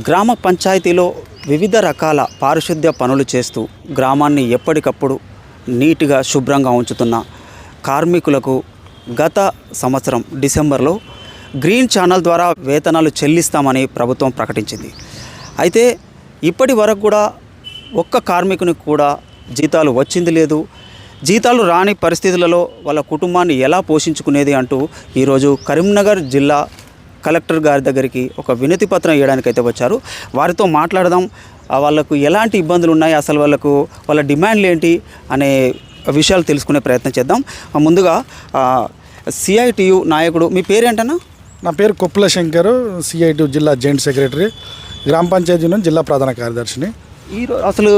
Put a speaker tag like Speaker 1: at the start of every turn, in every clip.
Speaker 1: గ్రామ పంచాయతీలో వివిధ రకాల పారిశుద్ధ్య పనులు చేస్తూ గ్రామాన్ని ఎప్పటికప్పుడు నీట్గా శుభ్రంగా ఉంచుతున్న కార్మికులకు గత సంవత్సరం డిసెంబర్లో గ్రీన్ ఛానల్ ద్వారా వేతనాలు చెల్లిస్తామని ప్రభుత్వం ప్రకటించింది. అయితే ఇప్పటి వరకు కూడా ఒక్క కార్మికునికి కూడా జీతాలు వచ్చింది లేదు. జీతాలు రాని పరిస్థితులలో వాళ్ళ కుటుంబాన్ని ఎలా పోషించుకునేది అంటూ ఈరోజు కరీంనగర్ జిల్లా కలెక్టర్ గారి దగ్గరికి ఒక వినతి పత్రం ఇవ్వడానికి అయితే వచ్చారు. వారితో మాట్లాడదాం వాళ్ళకు ఎలాంటి ఇబ్బందులు ఉన్నాయి అసలు వాళ్ళకు వాళ్ళ డిమాండ్లు ఏంటి అనే విషయాలు తెలుసుకునే ప్రయత్నం చేద్దాం. ముందుగా సిఐటియు నాయకుడు మీ పేరేంటన్నా?
Speaker 2: నా పేరు కొప్పుల శంకర్ సిఐటియు జిల్లా జాయింట్ సెక్రటరీ గ్రామ పంచాయతీ జిల్లా ప్రధాన కార్యదర్శిని.
Speaker 1: ఈ అసలు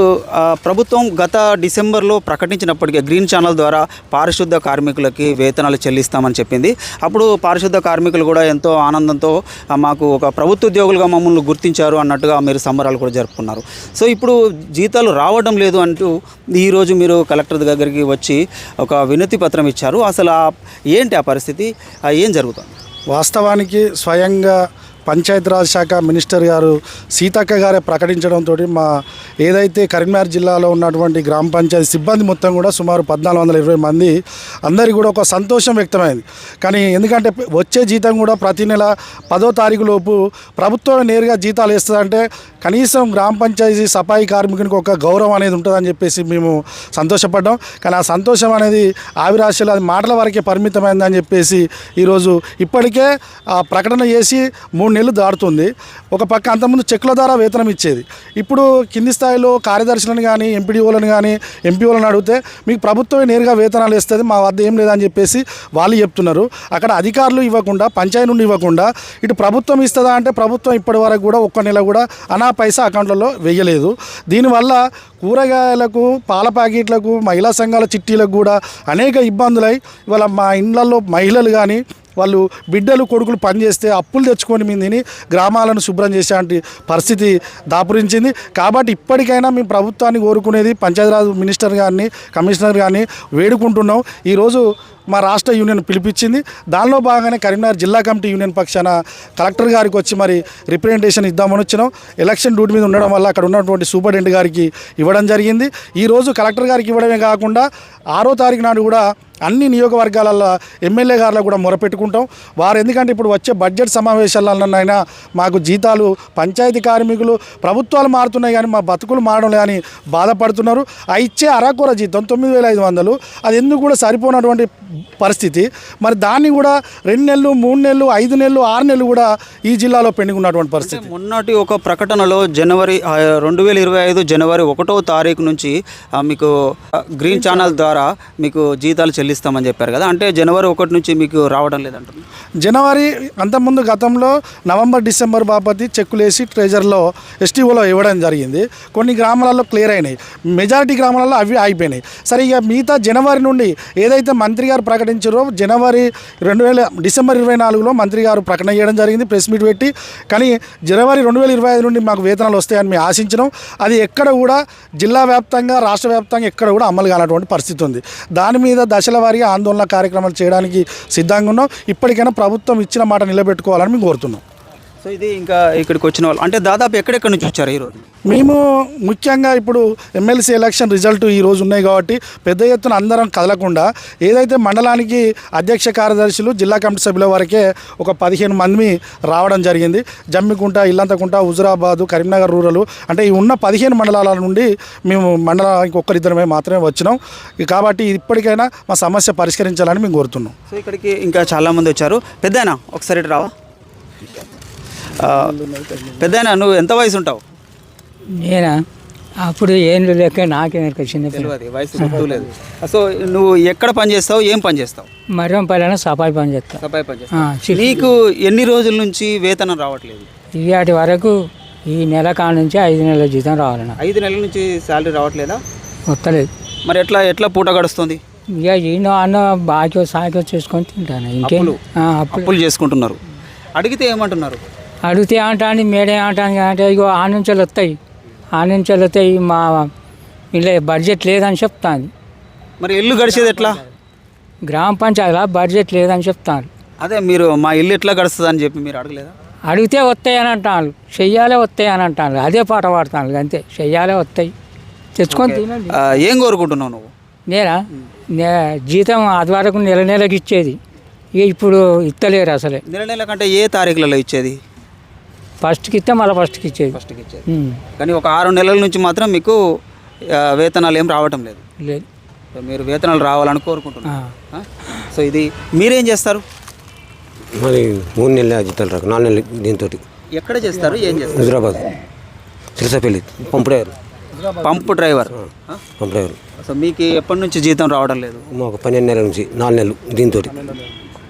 Speaker 1: ప్రభుత్వం గత డిసెంబర్లో ప్రకటించినప్పటికీ గ్రీన్ ఛానల్ ద్వారా పారిశుద్ధ కార్మికులకి వేతనాలు చెల్లిస్తామని చెప్పింది. అప్పుడు పారిశుద్ధ కార్మికులు కూడా ఎంతో ఆనందంతో మాకు ఒక ప్రభుత్వ ఉద్యోగులుగా మమ్మల్ని గుర్తించారు అన్నట్టుగా మీరు సంబరాలు కూడా జరుపుకున్నారు. సో ఇప్పుడు జీతాలు రావడం లేదు అంటూ ఈరోజు మీరు కలెక్టర్ దగ్గరికి వచ్చి ఒక వినతి పత్రం ఇచ్చారు. అసలు ఆ ఏంటి ఆ పరిస్థితి? ఏం జరుగుతుంది?
Speaker 2: వాస్తవానికి స్వయంగా పంచాయతీరాజ్ శాఖ మినిస్టర్ గారు సీతక్క గారే ప్రకటించడంతో మా ఏదైతే కరీంనగర్ జిల్లాలో ఉన్నటువంటి గ్రామ పంచాయతీ సిబ్బంది మొత్తం కూడా సుమారు పద్నాలుగు వందల ఇరవై మంది అందరికీ కూడా ఒక సంతోషం వ్యక్తమైంది. కానీ ఎందుకంటే వచ్చే జీతం కూడా ప్రతి నెల పదో తారీఖు లోపు ప్రభుత్వం నేరుగా జీతాలు ఇస్తుందంటే కనీసం గ్రామ పంచాయతీ సఫాయి కార్మికునికి ఒక గౌరవం అనేది ఉంటుందని చెప్పేసి మేము సంతోషపడ్డాం. కానీ ఆ సంతోషం అనేది ఆవిరాశలు అది మాటల వరకే పరిమితమైందని చెప్పేసి ఈరోజు ఇప్పటికే ఆ ప్రకటన చేసి మూడు నెలలు దాటుతుంది. ఒక పక్క అంతకుముందు చెక్కుల ద్వారా వేతనం ఇచ్చేది. ఇప్పుడు కింది స్థాయిలో కార్యదర్శులను కానీ ఎంపీడీఓలను కానీ ఎంపీఓలను అడిగితే మీకు ప్రభుత్వమే నేరుగా వేతనాలు ఇస్తుంది మా వద్ద ఏం లేదని చెప్పేసి వాళ్ళు చెప్తున్నారు. అక్కడ అధికారులు ఇవ్వకుండా పంచాయతీ నుండి ఇవ్వకుండా ఇటు ప్రభుత్వం ఇస్తుందా అంటే ప్రభుత్వం ఇప్పటి వరకు కూడా ఒక్క నెల కూడా అనా పైసా అకౌంట్లలో వేయలేదు. దీనివల్ల కూరగాయలకు పాల ప్యాకెట్లకు మహిళా సంఘాల చిట్టీలకు కూడా అనేక ఇబ్బందులై ఇవాళ మా ఇండ్లలో మహిళలు కానీ వాళ్ళు బిడ్డలు కొడుకులు పనిచేస్తే అప్పులు తెచ్చుకొని మేము తిని గ్రామాలను శుభ్రం చేసేటువంటి పరిస్థితి దాపురించింది. కాబట్టి ఇప్పటికైనా మేము ప్రభుత్వాన్ని కోరుకునేది పంచాయతీరాజ్ మినిస్టర్ గారిని కమిషనర్ గారిని వేడుకుంటున్నాం. ఈరోజు మా రాష్ట్ర యూనియన్ పిలిపించింది. దానిలో భాగంగానే కరీంనగర్ జిల్లా కమిటీ యూనియన్ పక్షాన కలెక్టర్ గారికి వచ్చి మరి రిప్రజెంటేషన్ ఇద్దామని వచ్చినాం. ఎలక్షన్ డ్యూటీ మీద ఉండడం వల్ల అక్కడ ఉన్నటువంటి సూపరింటెండెంట్ గారికి ఇవ్వడం జరిగింది. ఈరోజు కలెక్టర్ గారికి ఇవ్వడమే కాకుండా ఆరో తారీఖు నాడు కూడా అన్ని నియోగవర్గాలలో ఎమ్మెల్యే గారిలో కూడా మొరపెట్టుకుంటాం. వారు ఎందుకంటే ఇప్పుడు వచ్చే బడ్జెట్ సమావేశాలలోనైనా మాకు జీతాలు పంచాయతీ కార్మికులు ప్రభుత్వాలు మారుతున్నాయి కానీ మా బతుకులు మారడం కానీ బాధపడుతున్నారు. ఆ ఇచ్చే అరాకొర జీతం తొమ్మిది వేల ఐదు వందలు. అది ఎందుకు కూడా సరిపోనటువంటి పరిస్థితి. మరి దాన్ని కూడా రెండు నెలలు మూడు నెలలు ఐదు నెలలు ఆరు నెలలు కూడా ఈ జిల్లాలో పెండింగ్ ఉన్నటువంటి పరిస్థితి.
Speaker 1: మొన్నటి ఒక ప్రకటనలో జనవరి రెండు వేల ఇరవై ఐదు జనవరి ఒకటో తారీఖు నుంచి మీకు గ్రీన్ ఛానల్ ద్వారా మీకు జీతాలు చెల్లిస్తామని చెప్పారు కదా. అంటే జనవరి ఒకటి నుంచి మీకు రావడం లేదంటున్నారు.
Speaker 2: జనవరి అంతకుముందు గతంలో నవంబర్ డిసెంబర్ బాపతి చెక్కులేసి ట్రెజర్లో ఎస్టీఓలో ఇవ్వడం జరిగింది. కొన్ని గ్రామాలలో క్లియర్ అయినాయి. మెజారిటీ గ్రామాలలో అవి ఆగిపోయినాయి. సరే ఇక మిగతా జనవరి నుండి ఏదైతే మంత్రి గారు ప్రకటించారో. జనవరి రెండు వేల డిసెంబర్ ఇరవై నాలుగులో మంత్రి గారు ప్రకటన చేయడం జరిగింది ప్రెస్ మీట్ పెట్టి. కానీ జనవరి రెండు వేల ఇరవై ఐదు నుండి మాకు వేతనాలు వస్తాయని మేము ఆశించినాం. అది ఎక్కడ కూడా జిల్లా వ్యాప్తంగా రాష్ట్ర వ్యాప్తంగా ఎక్కడ కూడా అమలు కానటువంటి పరిస్థితి ఉంది. దాని మీద దశల వారీగా ఆందోళన కార్యక్రమాలు చేయడానికి సిద్ధంగా ఉన్నాం. ఇప్పటికైనా ప్రభుత్వం ఇచ్చిన మాట నిలబెట్టుకోవాలని మేము కోరుతున్నాం.
Speaker 1: సో ఇది ఇంకా ఇక్కడికి వచ్చిన వాళ్ళు. అంటే దాదాపు ఎక్కడెక్కడి నుంచి వచ్చారు ఈరోజు
Speaker 2: మేము ముఖ్యంగా ఇప్పుడు ఎమ్మెల్సీ ఎలక్షన్ రిజల్ట్ ఈ రోజు ఉన్నాయి కాబట్టి పెద్ద ఎత్తున అందరం కదలకుండా ఏదైతే మండలానికి అధ్యక్ష కార్యదర్శులు జిల్లా కమిటీ సభ్యుల వరకే ఒక పదిహేను మంది రావడం జరిగింది. జమ్మికుంట ఇల్లంతకుంట హుజురాబాదు కరీంనగర్ రూరల్ అంటే ఈ ఉన్న పదిహేను మండలాల నుండి మేము మండలానికి ఒక్కరిద్దరమే మాత్రమే వచ్చినాం. కాబట్టి ఇప్పటికైనా మా సమస్య పరిష్కరించాలని మేము కోరుతున్నాం.
Speaker 1: సో ఇక్కడికి ఇంకా చాలామంది వచ్చారు. పెద్దయినా ఒకసారి రావా? పెద్దయినా నువ్వు ఎంత వయసు ఉంటావు
Speaker 3: నేనా? అప్పుడు ఏం లెక్క నాకేం చిన్న
Speaker 1: తెలియదు వయసు లేదు. సో నువ్వు ఎక్కడ పని చేస్తావు ఏం పని చేస్తావు?
Speaker 3: మరం పల్లెన సఫాయి పని చేస్తా.
Speaker 1: సఫాయి పని చేస్తావు నీకు ఎన్ని రోజుల నుంచి వేతనం రావట్లేదు?
Speaker 3: ఇవాటి వరకు ఈ నెల కాడ నుంచి ఐదు నెలల జీతం రావాలి నాకు
Speaker 1: ఐదు నెలల నుంచి శాలరీ రావట్లేదా?
Speaker 3: వస్తలేదు.
Speaker 1: మరి ఎట్లా ఎట్లా పూట గడుస్తుంది?
Speaker 3: ఇక ఈయన అన్న బాకీ సాకి చేసుకొని తింటాను. ఇంకేం?
Speaker 1: అప్పులు చేసుకుంటున్నారు. అడిగితే ఏమంటున్నారు?
Speaker 3: అడిగితే ఏమంటాను మేడే ఏమంటాను అంటే ఇగో ఆ నుంచి వస్తాయి. ఆ నుంచి వస్తాయి మా ఇలా బడ్జెట్ లేదని చెప్తాను
Speaker 1: మరి ఇల్లు గడిచేది ఎట్లా?
Speaker 3: గ్రామ పంచాయతీలో బడ్జెట్ లేదని చెప్తాను
Speaker 1: అదే మీరు మా ఇల్లు ఎట్లా గడుస్తుంది అని చెప్పి మీరు అడగలేదా?
Speaker 3: అడిగితే వస్తాయి అని అంటాను చెయ్యాలే వస్తాయి అని అంటాను అదే పాట పాడతాను అంతే. చెయ్యాలే వస్తాయి. తెచ్చుకొని తినండి.
Speaker 1: ఏం కోరుకుంటున్నావు నువ్వు?
Speaker 3: నేనా? నే జీతం అది వరకు నెల నెలకి ఇచ్చేది. ఇక ఇప్పుడు ఇస్తలేరు అసలే.
Speaker 1: నెల నెల కంటే ఏ తారీఖులలో ఇచ్చేది?
Speaker 3: ఫస్ట్కి ఇస్తే మళ్ళీ ఫస్ట్కి ఇచ్చేది
Speaker 1: ఫస్ట్కి ఇచ్చేది. కానీ ఒక ఆరు నెలల నుంచి మాత్రం మీకు ఆ, వేతనాలు ఏం రావటం లేదు.
Speaker 3: లేదు.
Speaker 1: సో మీరు వేతనాలు రావాలని కోరుకుంటున్నారు.
Speaker 3: ఆ.
Speaker 1: సో ఇది మీరేం చేస్తారు?
Speaker 4: మరి మూడు నెలల జీతాలు రాక నాలుగు నెలలు దీంతో
Speaker 1: ఎక్కడ చేస్తారు? ఏం చేస్తారు?
Speaker 4: Hyderabad. Sirisapalli pump driver.
Speaker 1: Pump driver. ఆ?
Speaker 4: Pump driver.
Speaker 1: సో మీకు ఎప్పటి నుంచి జీతం రావడం లేదు?
Speaker 4: మాకు పన్నెండు నెలల నుంచి నాలుగు నెలలు దీంతో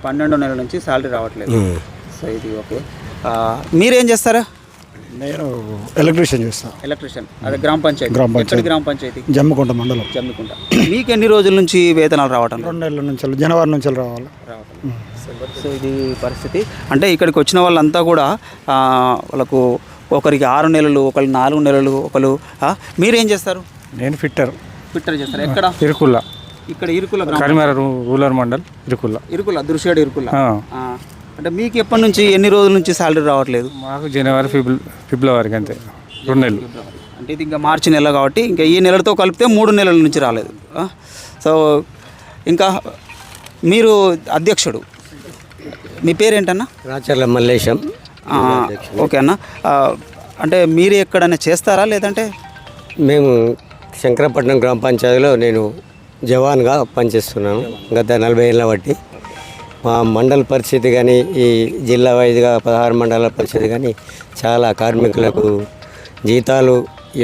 Speaker 1: పన్నెండో నెలల నుంచి శాలరీ రావట్లేదు. సో ఇది ఓకే. మీరేం చేస్తారా?
Speaker 5: నేను ఎలక్ట్రీషియన్ చేస్తాను
Speaker 1: ఎలక్ట్రిషియన్. అదే గ్రామ పంచాయతీ.
Speaker 5: గ్రామ పంచాయతీ.
Speaker 1: ఎక్కడి గ్రామ పంచాయతీ?
Speaker 5: జమ్మికుంట మండలం.
Speaker 1: జమ్మికుంట. మీకు ఎన్ని రోజుల నుంచి వేతనాలు రావటం లేదు?
Speaker 5: రెండు నెలల నుంచి జనవరి నుంచి రావాలి.
Speaker 1: సో ఇది పరిస్థితి. అంటే ఇక్కడికి వచ్చిన వాళ్ళంతా కూడా ఆ, వాళ్ళకు ఒకరికి ఆరు నెలలు ఒకరు నాలుగు నెలలు ఒకరు ఆ, మీరేం చేస్తారు?
Speaker 5: నేను ఫిట్టర్.
Speaker 1: ఫిట్టర్ చేస్తారు? ఎక్కడ?
Speaker 5: ఇరుకుల్ల
Speaker 1: ఇక్కడ ఇరుకుల గ్రామం.
Speaker 5: కరిమేర రూరల్ మండల్ ఇరుకుల్ల
Speaker 1: ఇరుకుల దృశ్యాడు ఇరుకుల.
Speaker 5: ఆ.
Speaker 1: ఆ. అంటే మీకు ఎప్పటి నుంచి ఎన్ని రోజుల నుంచి శాలరీ రావట్లేదు?
Speaker 5: మాకు జనవరి ఫిబ్రవరి ఫిబ్రవరికి అంతే. రెండు నెలలు.
Speaker 1: అంటే ఇది ఇంకా మార్చి నెల కాబట్టి ఇంకా ఈ నెలతో కలిపితే మూడు నెలల నుంచి రాలేదు? సో ఇంకా మీరు అధ్యక్షుడు. మీ పేరేంటన్నా?
Speaker 4: రాచర్ల మల్లేశం.
Speaker 1: ఆ, ఓకే అన్న. అంటే మీరు ఎక్కడైనా చేస్తారా లేదంటే?
Speaker 4: మేము శంకరపట్నం గ్రామ పంచాయతీలో నేను జవాన్గా పనిచేస్తున్నాను. గత నలభై ఏళ్ళ బట్టి. మా మండల పరిస్థితి కానీ ఈ జిల్లా వైజ్గా పదహారు మండల పరిస్థితి కానీ చాలా కార్మికులకు జీతాలు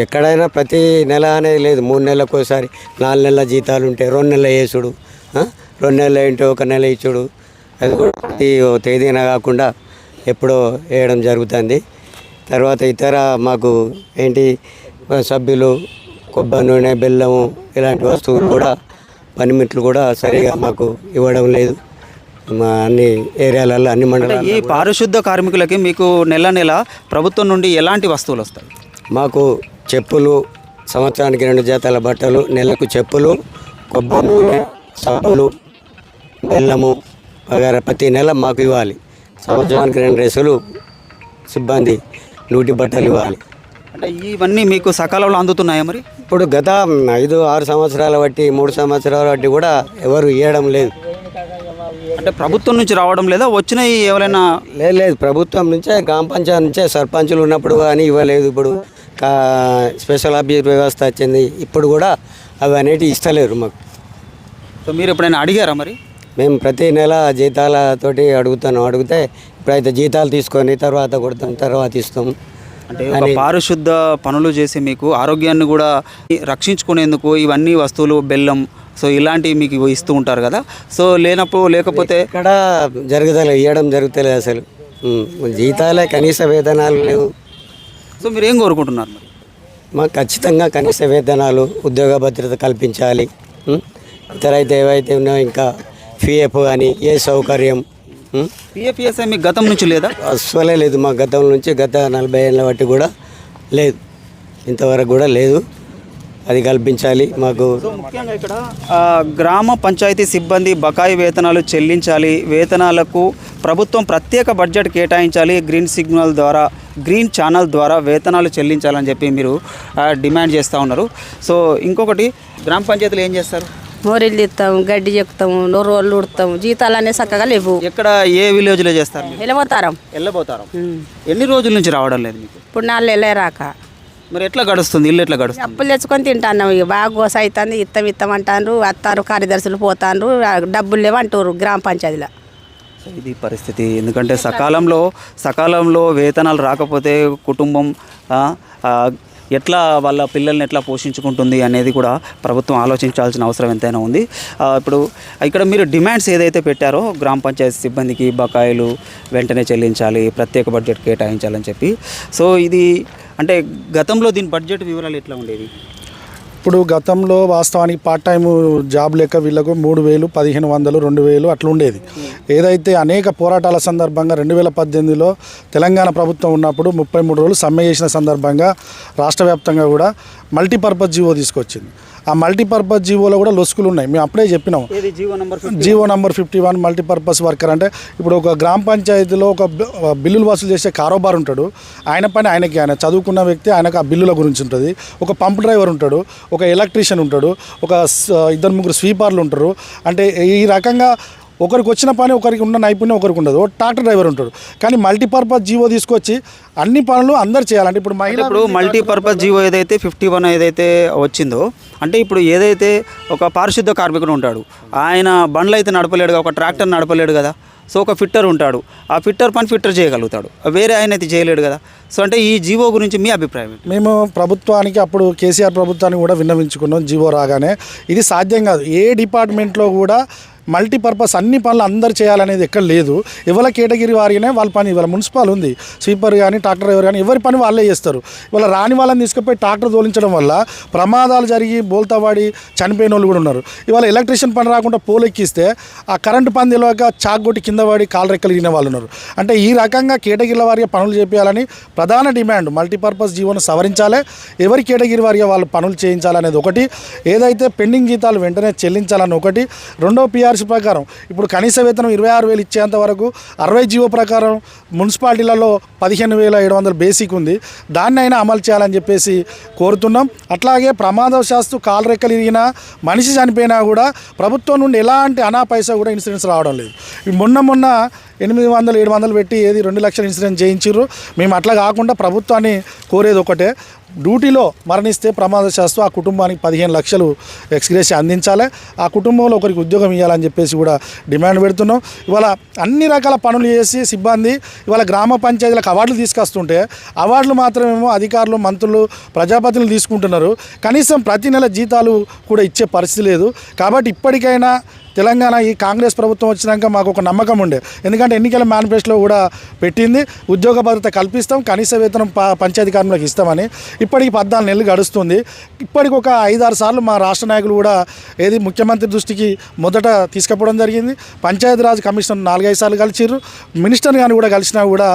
Speaker 4: ఎక్కడైనా ప్రతి నెల అనేది లేదు. మూడు నెలలకు ఒకసారి నాలుగు నెలల జీతాలు ఉంటాయి రెండు నెలల వేసుడు రెండు నెలలు ఏంటో ఒక నెల ఇచ్చుడు. అది కూడా ప్రతి ఓ తేదీన కాకుండా ఎప్పుడో వేయడం జరుగుతుంది. తర్వాత ఇతర మాకు ఏంటి సభ్యులు కొబ్బరి నూనె బెల్లము ఇలాంటి వస్తువులు కూడా పనిమిట్లు కూడా సరిగా మాకు ఇవ్వడం లేదు. మా అన్ని ఏరియాలలో అన్ని మండలాలు
Speaker 1: ఈ పారిశుద్ధ కార్మికులకి మీకు నెల నెల ప్రభుత్వం నుండి ఎలాంటి వస్తువులు వస్తాయి?
Speaker 4: మాకు చెప్పులు సంవత్సరానికి రెండు జతల బట్టలు నెలకు చెప్పులు కొబ్బరి నూనె సబ్బులు బెల్లము వగైరా ప్రతి నెల మాకు ఇవ్వాలి. సంవత్సరానికి రెండు డ్రెస్సులు సిబ్బంది నూటి బట్టలు ఇవ్వాలి.
Speaker 1: అంటే ఇవన్నీ మీకు సకాలంలో అందుతున్నాయా మరి?
Speaker 4: ఇప్పుడు గత ఐదు ఆరు సంవత్సరాల బట్టి మూడు సంవత్సరాల బట్టి కూడా ఎవరు ఇవ్వడం లేదు.
Speaker 1: అంటే ప్రభుత్వం నుంచి రావడం లేదా వచ్చినాయి ఎవరైనా
Speaker 4: లేదు లేదు ప్రభుత్వం నుంచే గ్రామ పంచాయతీ నుంచే సర్పంచులు ఉన్నప్పుడు కానీ ఇవ్వలేదు ఇప్పుడు. స్పెషల్ ఆఫీస్ వ్యవస్థ వచ్చింది ఇప్పుడు కూడా అవి అనేటివి ఇస్తలేరు మాకు.
Speaker 1: సో మీరు ఎప్పుడైనా అడిగారా మరి?
Speaker 4: మేము ప్రతి నెల జీతాలతోటి అడుగుతాను. అడిగితే ఇప్పుడైతే జీతాలు తీసుకొని తర్వాత కొడతాం తర్వాత ఇస్తాం.
Speaker 1: అంటే పారిశుద్ధ పనులు చేసి మీకు ఆరోగ్యాన్ని కూడా రక్షించుకునేందుకు ఇవన్నీ వస్తువులు బెల్లం సో ఇలాంటివి మీకు ఇస్తూ ఉంటారు కదా. సో లేనప్పుడు లేకపోతే
Speaker 4: ఇక్కడ జరుగుతలేదు ఇవ్వడం జరుగుతలేదు అసలు. జీతాలే కనీస వేతనాలు లేవు.
Speaker 1: సో మీరు ఏం కోరుకుంటున్నారు మరి?
Speaker 4: మాకు ఖచ్చితంగా కనీస వేతనాలు ఉద్యోగ భద్రత కల్పించాలి? ఇతర అయితే ఏవైతే ఉన్నాయో ఇంకా పిఎఫ్ కానీ ఏ సౌకర్యం?
Speaker 1: పిఎఫ్ఎస్ఐ మీకు గతం నుంచి లేదా?
Speaker 4: అస్సలే లేదు. మా గతం నుంచి గత నలభై ఏళ్ళ బట్టి కూడా లేదు. ఇంతవరకు కూడా లేదు. అది కల్పించాలి మాకు.
Speaker 1: సో ముఖ్యంగా ఇక్కడ ఆ, గ్రామ పంచాయతీ సిబ్బంది బకాయి వేతనాలు చెల్లించాలి. వేతనాలకు ప్రభుత్వం ప్రత్యేక బడ్జెట్ కేటాయించాలి. గ్రీన్ సిగ్నల్ ద్వారా గ్రీన్ ఛానల్ ద్వారా వేతనాలు చెల్లించాలని చెప్పి మీరు డిమాండ్ చేస్తూ ఉన్నారు. సో ఇంకొకటి గ్రామ పంచాయతీలు ఏం చేస్తారు?
Speaker 6: మోరీలు ఇస్తాము గడ్డి చెక్కుతాము నొర్రోళ్ళు ఉడతాము జీతాలు అనే చక్కగా లేవు.
Speaker 1: ఎక్కడ ఏ విలేజ్లో చేస్తారు
Speaker 6: వెళ్ళిపోతారం
Speaker 1: వెళ్ళబోతారు ఎన్ని రోజుల నుంచి రావడం లేదు మీకు?
Speaker 6: ఇప్పుడు నాలుగు వెళ్ళే రాక.
Speaker 1: మరి ఎట్లా గడుస్తుంది? ఇల్లు ఎట్లా గడుస్తుంది?
Speaker 6: అప్పులు తెచ్చుకొని తింటాను. ఇక బాగా గోస అవుతుంది ఇత్తం ఇత్తం అంటారు వస్తారు కార్యదర్శులు పోతారు డబ్బులు లేవు అంటారు గ్రామ పంచాయతీలో.
Speaker 1: ఇది పరిస్థితి. ఎందుకంటే సకాలంలో సకాలంలో వేతనాలు రాకపోతే కుటుంబం ఎట్లా వాళ్ళ పిల్లల్ని ఎట్లా పోషించుకుంటుంది అనేది కూడా ప్రభుత్వం ఆలోచించాల్సిన అవసరం ఎంతైనా ఉంది. ఇప్పుడు ఇక్కడ మీరు డిమాండ్స్ ఏదైతే పెట్టారో గ్రామ పంచాయతీ సిబ్బందికి బకాయిలు వెంటనే చెల్లించాలి ప్రత్యేక బడ్జెట్ కేటాయించాలని చెప్పి. సో ఇది అంటే గతంలో దీని బడ్జెట్ వివరాలు ఎట్లా ఉండేవి?
Speaker 2: ఇప్పుడు గతంలో వాస్తవానికి పార్ట్ టైం జాబ్ లెక్క వీళ్ళకు మూడు వేలు పదిహేను వందలు రెండు వేలు అట్లా ఉండేది. ఏదైతే అనేక పోరాటాల సందర్భంగా రెండు వేల పద్దెనిమిదిలో తెలంగాణ ప్రభుత్వం ఉన్నప్పుడు ముప్పై మూడు రోజులు సమ్మె చేసిన సందర్భంగా రాష్ట్ర వ్యాప్తంగా కూడా మల్టీపర్పస్ జీవో తీసుకొచ్చింది. ఆ మల్టీపర్పస్ జీవోలో కూడా లొసుకులు ఉన్నాయి. మేము అప్పుడే చెప్పినాం.
Speaker 1: GO number
Speaker 2: GO number fifty one multipurpose worker అంటే ఇప్పుడు ఒక గ్రామ పంచాయతీలో ఒక బిల్లులు వసూలు చేసే కారోబార్ ఉంటాడు. ఆయన పని ఆయనకి ఆయన చదువుకున్న వ్యక్తి ఆయనకు ఆ బిల్లుల గురించి ఉంటుంది. ఒక పంప్ డ్రైవర్ ఉంటాడు ఒక ఎలక్ట్రీషియన్ ఉంటాడు ఒక ఇద్దరు ముగ్గురు స్వీపర్లు ఉంటారు. అంటే ఈ రకంగా ఒకరికి వచ్చిన పని ఒకరికి ఉన్న నైపుణ్యం ఒకరికి ఉండదు. ట్రాక్టర్ డ్రైవర్ ఉంటాడు. కానీ మల్టీపర్పస్ జీవో తీసుకొచ్చి అన్ని పనులు అందరు చేయాలంటే ఇప్పుడు మహిళ
Speaker 1: ఇప్పుడు మల్టీపర్పస్ జీవో ఏదైతే ఫిఫ్టీ వన్ ఏదైతే వచ్చిందో అంటే ఇప్పుడు ఏదైతే ఒక పారిశుద్ధ కార్మికుడు ఉంటాడు ఆయన బండ్లు అయితే నడపలేడు ఒక ట్రాక్టర్ నడపలేడు కదా సో ఒక ఫిట్టర్ ఉంటాడు. ఆ ఫిట్టర్ పని ఫిట్టర్ చేయగలుగుతాడు. వేరే ఆయన అయితే చేయలేడు కదా. సో అంటే ఈ జీవో గురించి మీ అభిప్రాయం
Speaker 2: మేము ప్రభుత్వానికి అప్పుడు కేసీఆర్ ప్రభుత్వానికి కూడా విన్నవించుకున్నాం జీవో రాగానే. ఇది సాధ్యం కాదు. ఏ డిపార్ట్మెంట్లో కూడా మల్టీపర్పస్ అన్ని పనులు అందరు చేయాలనేది ఎక్కడ లేదు. ఇవాళ కేటగిరీ వారినే వాళ్ళ పని ఇవాళ మున్సిపల్ ఉంది. స్వీపర్ కానీ ట్రాక్టర్ డ్రైవర్ కానీ ఎవరి పని వాళ్ళే చేస్తారు. ఇవాళ రాని వాళ్ళని తీసుకుపోయి ట్రాక్టర్ తోలించడం వల్ల ప్రమాదాలు జరిగి బోల్తావాడి చనిపోయిన వాళ్ళు కూడా ఉన్నారు. ఇవాళ ఎలక్ట్రీషియన్ పని రాకుండా పోల్ ఎక్కిస్తే ఆ కరెంటు పని తెలియక చాక్ కొట్టి కింద పడి కాలరెక్కలు వాళ్ళు ఉన్నారు. అంటే ఈ రకంగా కేటగిరీల వారిగా పనులు చేపించాలని ప్రధాన డిమాండ్ మల్టీపర్పస్ జీవోను సవరించాలి ఎవరి కేటగిరీ వారిగా వాళ్ళు పనులు చేయించాలనేది ఒకటి ఏదైతే పెండింగ్ జీతాలు వెంటనే చెల్లించాలని ఒకటి. రెండో పిఆర్సీ ప్రకారం ఇప్పుడు కనీస వేతనం ఇరవై ఆరు వేలు ఇచ్చేంత వరకు అరవై జీవో ప్రకారం మున్సిపాలిటీలలో పదిహేను వేల ఏడు వందల బేసిక్ ఉంది. దాన్ని అయినా అమలు చేయాలని చెప్పేసి కోరుతున్నాం. అట్లాగే ప్రమాదవశాస్తు కాలు రెక్కలు ఇరిగినా మనిషి చనిపోయినా కూడా ప్రభుత్వం నుండి ఎలాంటి అనా పైసా కూడా ఇన్సూరెన్స్ రావడం లేదు. మొన్న మొన్న ఎనిమిది వందలు ఏడు వందలు పెట్టి ఏది రెండు లక్షల ఇన్సూరెన్స్ చేయించారు మేము అట్లా కాకుండా ప్రభుత్వాన్ని కోరేది ఒకటే డ్యూటీలో మరణిస్తే ప్రమాదశాస్తు ఆ కుటుంబానికి పదిహేను లక్షలు ఎక్స్గ్రేస్ అందించాలి. ఆ కుటుంబంలో ఒకరికి ఉద్యోగం ఇవ్వాలని చెప్పేసి కూడా డిమాండ్ పెడుతున్నాం. ఇవాళ అన్ని రకాల పనులు చేసి సిబ్బంది ఇవాళ గ్రామ పంచాయతీలకు అవార్డులు తీసుకొస్తుంటే అవార్డులు మాత్రమేమో అధికారులు మంత్రులు ప్రజాపతిని తీసుకుంటున్నారు. కనీసం ప్రతి నెల జీతాలు కూడా ఇచ్చే పరిస్థితి లేదు. కాబట్టి ఇప్పటికైనా తెలంగాణ ఈ కాంగ్రెస్ ప్రభుత్వం వచ్చినాక మాకు ఒక నమ్మకం ఉండే. ఎందుకంటే ఎన్నికల మేనిఫెస్టోలో కూడా పెట్టింది. ఉద్యోగ భద్రత కల్పిస్తాం. కనీస వేతనం పంచాయతీ కార్మికులకు ఇస్తామని ఇప్పటికి పద్నాలుగు నెలలు గడుస్తుంది. ఇప్పటికి ఒక ఐదారు సార్లు మా రాష్ట్ర నాయకులు కూడా ఏది ముఖ్యమంత్రి దృష్టికి మొదట తీసుకపోవడం జరిగింది. పంచాయతీరాజ్ కమిషన్ నాలుగైదు సార్లు కలిసిర్రు. మినిస్టర్ గారిని కూడా కలిసినా కూడా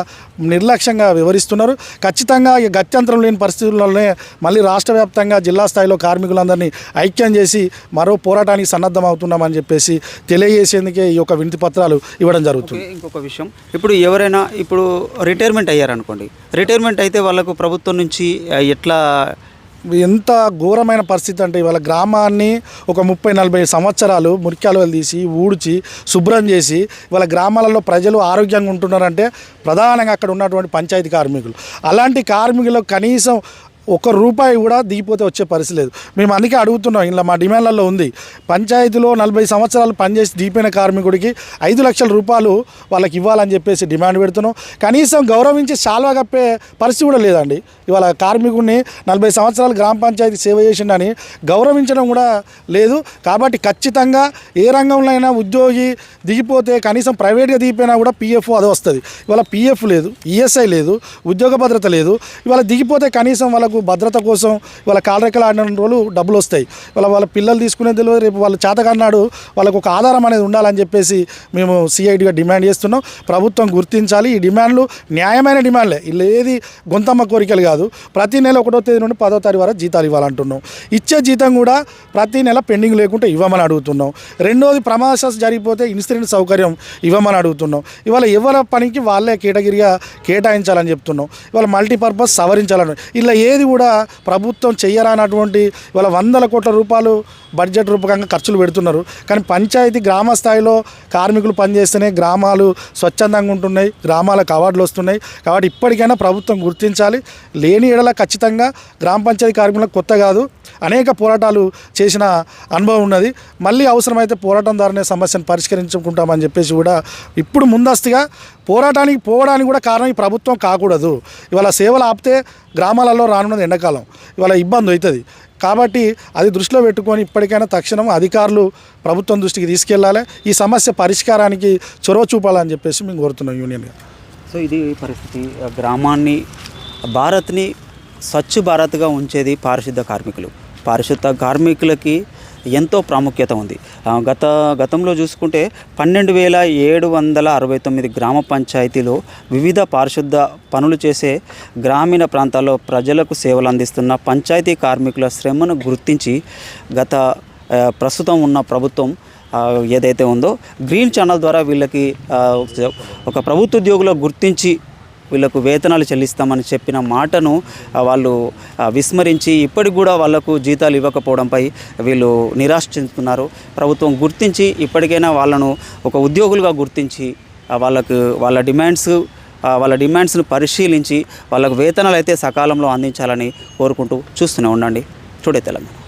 Speaker 2: నిర్లక్ష్యంగా వివరిస్తున్నారు. ఖచ్చితంగా ఈ గత్యంతరం లేని పరిస్థితుల్లోనే మళ్ళీ రాష్ట్ర వ్యాప్తంగా జిల్లా స్థాయిలో కార్మికులందరినీ ఐక్యం చేసి మరో పోరాటానికి సన్నద్ధం అవుతున్నామని చెప్పేసి తెలియజేసేందుకే ఈ యొక్క వినతి పత్రాలు ఇవ్వడం జరుగుతుంది.
Speaker 1: ఇంకొక విషయం. ఇప్పుడు ఎవరైనా ఇప్పుడు రిటైర్మెంట్ అయ్యారనుకోండి. రిటైర్మెంట్ అయితే వాళ్ళకు ప్రభుత్వం ప్రభుత్వం నుంచి ఎట్లా
Speaker 2: ఎంత ఘోరమైన పరిస్థితి అంటే ఇవాళ గ్రామాన్ని ఒక ముప్పై నలభై సంవత్సరాలు మురికాలువలు తీసి ఊడ్చి శుభ్రం చేసి ఇవాళ గ్రామాలలో ప్రజలు ఆరోగ్యంగా ఉంటున్నారంటే ప్రధానంగా అక్కడ ఉన్నటువంటి పంచాయతీ కార్మికులు. అలాంటి కార్మికులకు కనీసం ఒక్క రూపాయి కూడా దిగిపోతే వచ్చే పరిస్థితి లేదు. మేము అందుకే అడుగుతున్నాం ఇలా మా డిమాండ్లలో ఉంది. పంచాయతీలో నలభై సంవత్సరాలు పనిచేసి దిగిపోయిన కార్మికుడికి ఐదు లక్షల రూపాయలు వాళ్ళకి ఇవ్వాలని చెప్పేసి డిమాండ్ పెడుతున్నాం. కనీసం గౌరవించి శాల్వా కప్పే పరిస్థితి కూడా లేదండి. ఇవాళ కార్మికుడిని నలభై సంవత్సరాలు గ్రామ పంచాయతీ సేవ చేసిండని గౌరవించడం కూడా లేదు. కాబట్టి ఖచ్చితంగా ఏ రంగంలో అయినా ఉద్యోగి దిగిపోతే కనీసం ప్రైవేట్గా దిగిపోయినా కూడా పిఎఫ్ అది వస్తుంది. ఇవాళ పిఎఫ్ లేదు ఈఎస్ఐ లేదు ఉద్యోగ భద్రత లేదు. ఇవాళ దిగిపోతే కనీసం వాళ్ళకు భద్రత కోసం వాళ్ళ కాలరెక్కలు ఆడిన రోజులు డబ్బులు వస్తాయి. వాళ్ళ వాళ్ళ పిల్లలు తీసుకునేది తెలియదు రేపు వాళ్ళు చేతకన్నాడు వాళ్ళకు ఒక ఆధారం అనేది ఉండాలని చెప్పేసి మేము సిఐడిగా డిమాండ్ చేస్తున్నాం. ప్రభుత్వం గుర్తించాలి. ఈ డిమాండ్లు న్యాయమైన డిమాండ్లే. ఇలా ఏది గొంతమ్మ కోరికలు కాదు. ప్రతి నెల ఒకటో తేదీ నుండి పదో తారీఖు వరకు జీతాలు ఇవ్వాలంటున్నాం. ఇచ్చే జీతం కూడా ప్రతి నెల పెండింగ్ లేకుంటే ఇవ్వమని అడుగుతున్నాం. రెండోది ప్రమాదశాస్ జరిగిపోతే ఇన్సూరెన్స్ సౌకర్యం ఇవ్వమని అడుగుతున్నాం. ఇవాళ ఎవరి పనికి వాళ్ళే కేటగిరిగా కేటాయించాలని చెప్తున్నాం. ఇవాళ మల్టీపర్పస్ సవరించాలని. ఇలా ఏది కూడా ప్రభుత్వం చెయ్యరానటువంటి ఇవాళ వందల కోట్ల రూపాయలు బడ్జెట్ రూపకంగా ఖర్చులు పెడుతున్నారు. కానీ పంచాయతీ గ్రామ స్థాయిలో కార్మికులు పనిచేస్తేనే గ్రామాలు స్వచ్ఛందంగా ఉంటున్నాయి గ్రామాలకు అవార్డులు వస్తున్నాయి. కాబట్టి ఇప్పటికైనా ప్రభుత్వం గుర్తించాలి. లేని ఎడల ఖచ్చితంగా గ్రామ పంచాయతీ కార్మికులకు కొత్త కాదు. అనేక పోరాటాలు చేసిన అనుభవం ఉన్నది. మళ్ళీ అవసరమైతే పోరాటం ద్వారానే సమస్యను పరిష్కరించుకుంటామని చెప్పేసి కూడా ఇప్పుడు ముందస్తుగా పోరాటానికి పోవడానికి కూడా కారణం ఈ ప్రభుత్వం కాకూడదు. ఇవాళ సేవలు ఆపితే గ్రామాలలో రానున్నది ఎండాకాలం. ఇవాళ ఇబ్బంది అవుతుంది. కాబట్టి అది దృష్టిలో పెట్టుకొని ఇప్పటికైనా తక్షణం అధికారులు ప్రభుత్వం దృష్టికి తీసుకెళ్ళాలి ఈ సమస్య పరిష్కారానికి చొరవ చూపాలని చెప్పేసి మేము కోరుతున్నాం యూనియన్గా
Speaker 1: సో ఇది పరిస్థితి. గ్రామాన్ని భారత్ని స్వచ్ఛ భారత్గా ఉంచేది పారిశుద్ధ కార్మికులు. పారిశుద్ధ కార్మికులకి ఎంతో ప్రాముఖ్యత ఉంది. గత గతంలో చూసుకుంటే పన్నెండు వేల ఏడు వందల అరవై తొమ్మిది గ్రామ పంచాయతీలో వివిధ పారిశుద్ధ పనులు చేసే గ్రామీణ ప్రాంతాల్లో ప్రజలకు సేవలు అందిస్తున్న పంచాయతీ కార్మికుల శ్రమను గుర్తించి గత ప్రస్తుతం ఉన్న ప్రభుత్వం ఏదైతే ఉందో గ్రీన్ ఛానల్ ద్వారా వీళ్ళకి ఒక ప్రభుత్వ ఉద్యోగులు గుర్తించి వీళ్ళకు వేతనాలు చెల్లిస్తామని చెప్పిన మాటను వాళ్ళు విస్మరించి ఇప్పటికి కూడా వాళ్ళకు జీతాలు ఇవ్వకపోవడంపై వీళ్ళు నిరాశ చెందుతున్నారు ప్రభుత్వం గుర్తించి ఇప్పటికైనా వాళ్ళను ఒక ఉద్యోగులుగా గుర్తించి వాళ్ళకు వాళ్ళ డిమాండ్స్ వాళ్ళ డిమాండ్స్ను పరిశీలించి వాళ్ళకు వేతనాలు అయితే సకాలంలో అందించాలని కోరుకుంటూ చూస్తూనే ఉండండి. చూడే తెలంగాణ.